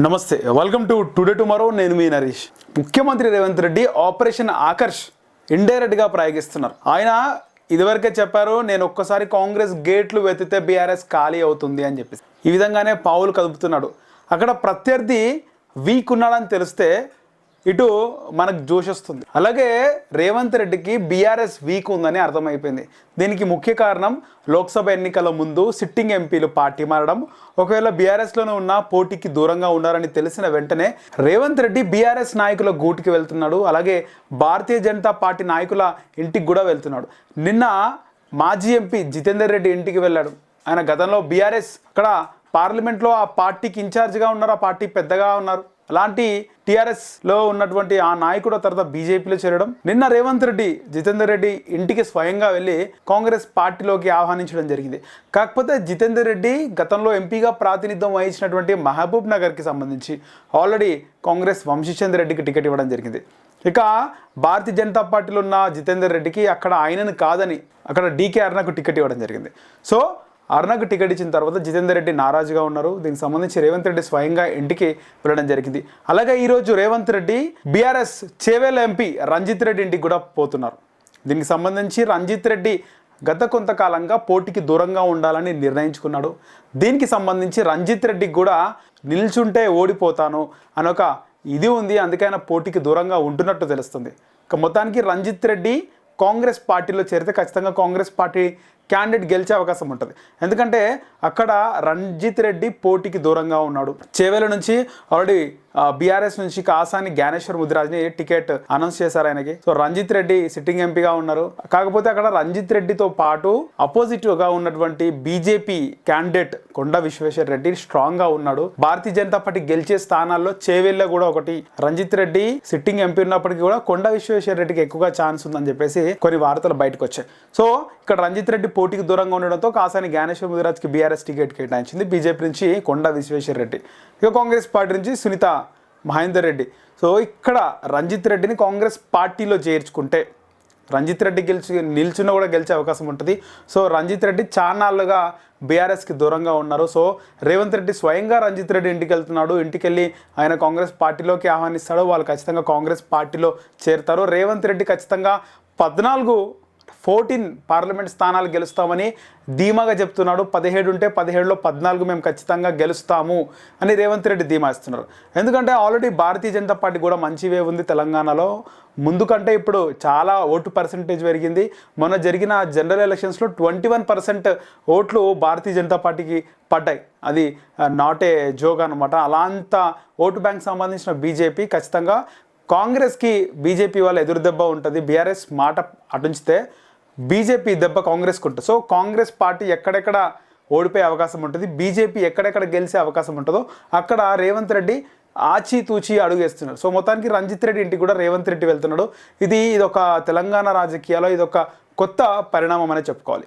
నమస్తే welcome to today tomorrow నేను మీ నరేష్. ముఖ్యమంత్రి రేవంత్ రెడ్డి ఆపరేషన్ ఆకర్ష్ ఇండైరెక్ట్గా ప్రయోగిస్తున్నారు. ఆయన ఇదివరకే చెప్పారు నేను ఒక్కసారి కాంగ్రెస్ గేట్లు వెతితే బీఆర్ఎస్ ఖాళీ అవుతుంది అని చెప్పేసి. ఈ విధంగానే పావులు కదుపుతున్నాడు. అక్కడ ప్రత్యర్థి వీక్ ఉన్నాడని తెలిస్తే ఇటు మనకు జోష్ వస్తుంది. అలాగే రేవంత్ రెడ్డికి బీఆర్ఎస్ వీక్ ఉందని అర్థమైపోయింది. దీనికి ముఖ్య కారణం లోక్సభ ఎన్నికల ముందు సిట్టింగ్ ఎంపీలు పార్టీ మారడం. ఒకవేళ బీఆర్ఎస్లోనే ఉన్న పోటీకి దూరంగా ఉన్నారని తెలిసిన వెంటనే రేవంత్ రెడ్డి బీఆర్ఎస్ నాయకుల గూటికి వెళ్తున్నాడు. అలాగే భారతీయ జనతా పార్టీ నాయకుల ఇంటికి కూడా వెళ్తున్నాడు. నిన్న మాజీ ఎంపీ జితేందర్ రెడ్డి ఇంటికి వెళ్ళాడు. ఆయన గతంలో బీఆర్ఎస్ అక్కడ పార్లమెంట్లో ఆ పార్టీకి ఇన్ఛార్జ్గా ఉన్నారు ఆ పార్టీ పెద్దగా ఉన్నారు. అలాంటి టీఆర్ఎస్లో ఉన్నటువంటి ఆ నాయకుడు తర్వాత బీజేపీలో చేరడం నిన్న రేవంత్ రెడ్డి జితేందర్ రెడ్డి ఇంటికి స్వయంగా వెళ్ళి కాంగ్రెస్ పార్టీలోకి ఆహ్వానించడం జరిగింది. కాకపోతే జితేందర్ రెడ్డి గతంలో ఎంపీగా ప్రాతినిధ్యం వహించినటువంటి మహబూబ్ నగర్కి సంబంధించి ఆల్రెడీ కాంగ్రెస్ వంశీచంద్ర రెడ్డికి టికెట్ ఇవ్వడం జరిగింది. ఇక భారతీయ జనతా పార్టీలో ఉన్న జితేందర్ రెడ్డికి అక్కడ ఆయనను కాదని అక్కడ డీకే అర్ణకు టికెట్ ఇవ్వడం జరిగింది. సో అరుణకు టికెట్ ఇచ్చిన తర్వాత జితేందర్ రెడ్డి నారాజుగా ఉన్నారు. దీనికి సంబంధించి రేవంత్ రెడ్డి స్వయంగా ఇంటికి వెళ్ళడం జరిగింది. అలాగే ఈరోజు రేవంత్ రెడ్డి బీఆర్ఎస్ చేవేల ఎంపీ రంజిత్ రెడ్డి ఇంటికి కూడా పోతున్నారు. దీనికి సంబంధించి రంజిత్ రెడ్డి గత కొంతకాలంగా పోటీకి దూరంగా ఉండాలని నిర్ణయించుకున్నాడు. దీనికి సంబంధించి రంజిత్ రెడ్డికి కూడా నిల్చుంటే ఓడిపోతాను అని ఒక ఇది ఉంది. అందుకే ఆయన పోటీకి దూరంగా ఉంటున్నట్టు తెలుస్తుంది. ఇక మొత్తానికి రంజిత్ రెడ్డి కాంగ్రెస్ పార్టీలో చేరితే ఖచ్చితంగా కాంగ్రెస్ పార్టీ క్యాండిడేట్ గెలిచే అవకాశం ఉంటుంది. ఎందుకంటే అక్కడ రంజిత్ రెడ్డి పోటీకి దూరంగా ఉన్నాడు. చేవేల నుంచి ఆల్రెడీ బీఆర్ఎస్ నుంచి కాసాని జ్ఞానేశ్వర్ ముదిరాజ్ని టికెట్ అనౌన్స్ చేశారు ఆయనకి. సో రంజిత్ రెడ్డి సిట్టింగ్ ఎంపీగా ఉన్నారు. కాకపోతే అక్కడ రంజిత్ రెడ్డితో పాటు అపోజిటివ్గా ఉన్నటువంటి బీజేపీ క్యాండిడేట్ కొండ విశ్వేశ్వర్ రెడ్డి స్ట్రాంగ్గా ఉన్నాడు. భారతీయ జనతా పార్టీ గెలిచే స్థానాల్లో చేవేళ్ళ కూడా ఒకటి. రంజిత్ రెడ్డి సిట్టింగ్ ఎంపీ ఉన్నప్పటికీ కూడా కొండ విశ్వేశ్వర్ రెడ్డికి ఎక్కువగా ఛాన్స్ ఉందని చెప్పేసి కొన్ని వార్తలు బయటకు వచ్చాయి. సో ఇక్కడ రంజిత్ రెడ్డి పోటీకి దూరంగా ఉండడంతో కాసాని జ్ఞానేశ్వర ముదిరాజ్కి బీఆర్ఎస్ టికెట్ కేటాయించింది. బీజేపీ నుంచి కొండ విశ్వేశ్వర రెడ్డి. ఇక కాంగ్రెస్ పార్టీ నుంచి సునీత మహేందర్ రెడ్డి. సో ఇక్కడ రంజిత్ రెడ్డిని కాంగ్రెస్ పార్టీలో చేర్చుకుంటే రంజిత్ రెడ్డి గెలిచి నిల్చున్న కూడా గెలిచే అవకాశం ఉంటుంది. సో రంజిత్ రెడ్డి చానాళ్ళుగా బీఆర్ఎస్కి దూరంగా ఉన్నారు. సో రేవంత్ రెడ్డి స్వయంగా రంజిత్ రెడ్డి ఇంటికి వెళ్తున్నాడు. ఇంటికి వెళ్ళి ఆయన కాంగ్రెస్ పార్టీలోకి ఆహ్వానిస్తాడు. వాళ్ళు ఖచ్చితంగా కాంగ్రెస్ పార్టీలో చేరుతారు. రేవంత్ రెడ్డి ఖచ్చితంగా పద్నాలుగు ఫోర్టీన్ పార్లమెంట్ స్థానాలు గెలుస్తామని ధీమాగా చెప్తున్నాడు. పదిహేడు ఉంటే పదిహేడులో పద్నాలుగు మేము ఖచ్చితంగా గెలుస్తాము అని రేవంత్ రెడ్డి ధీమా ఇస్తున్నారు. ఎందుకంటే ఆల్రెడీ భారతీయ జనతా పార్టీ కూడా మంచివే ఉంది తెలంగాణలో. ముందు కంటే ఇప్పుడు చాలా ఓటు పర్సంటేజ్ పెరిగింది. మొన్న జరిగిన జనరల్ ఎలక్షన్స్లో ట్వంటీ వన్ పర్సెంట్ ఓట్లు భారతీయ జనతా పార్టీకి పడ్డాయి. అది నాట్ ఏ జోక్ అనమాట అలాంత ఓటు బ్యాంక్ సంబంధించిన బీజేపీ ఖచ్చితంగా కాంగ్రెస్కి బీజేపీ వాళ్ళ ఎదురుదెబ్బ ఉంటుంది. బీఆర్ఎస్ మాట అటుంచితే బీజేపీ దెబ్బ కాంగ్రెస్కి ఉంటుంది సో కాంగ్రెస్ పార్టీ ఎక్కడెక్కడ ఓడిపోయే అవకాశం ఉంటుంది బీజేపీ ఎక్కడెక్కడ గెలిచే అవకాశం ఉంటుందో అక్కడ రేవంత్ రెడ్డి ఆచితూచి అడుగేస్తున్నారు సో మొత్తానికి రంజిత్ రెడ్డి ఇంటికి కూడా రేవంత్ రెడ్డి వెళ్తున్నాడు. ఇది ఇది ఒక తెలంగాణ రాజకీయాల్లో ఇది ఒక కొత్త పరిణామం అనే చెప్పుకోవాలి.